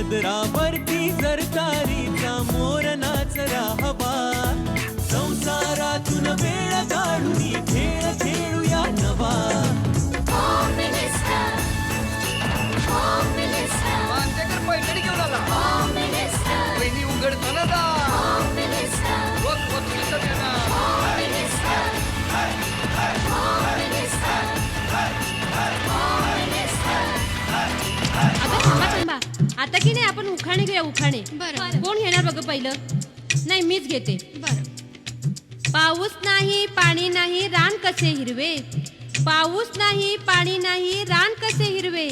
पदरावरती जर तारीचा मोर नाचरा हवा आता की नाही आपण उखाणे घेऊया उखाणे. बरं. कोण घेणार बघ पहिलं? नाही मीच घेते. बरं. पाऊस नाही पाणी नाही रान कसे हिरवे? पाऊस नाही पाणी नाही रान कसे हिरवे?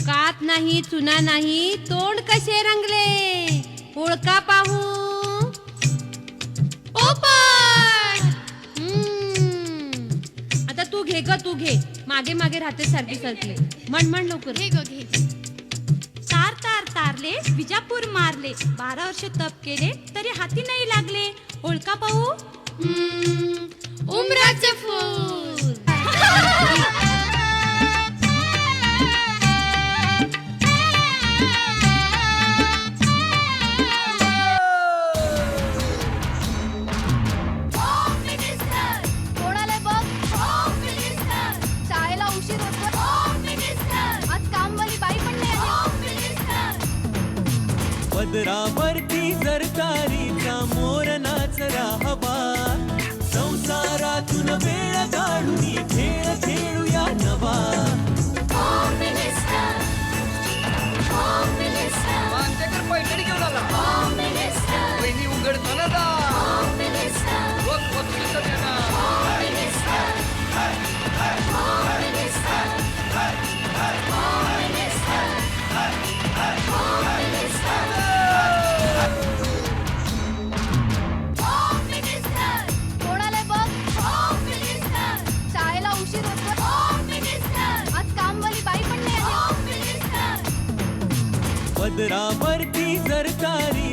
कात नाही चुना नाही तोंड कसे रंगले? ओळखा पाहू. आता तू घे ग तू घे. मागे मागे राहते सारखी सारखी. म्हण म्हण लवकर. घे ग घे विजापूर मारले. बारा वर्ष तप केले तरी हाती नाही लागले. ओळखा पाहू? उमराचे फूल. पदरावरती जर तारीचा मोर नाचरा हवा. संसारातून वेळ काढून खेळ खेळूया नवा. मांजकर पैठणी घेऊन आला. वहिनी उघडताना पदरावरती सरकारी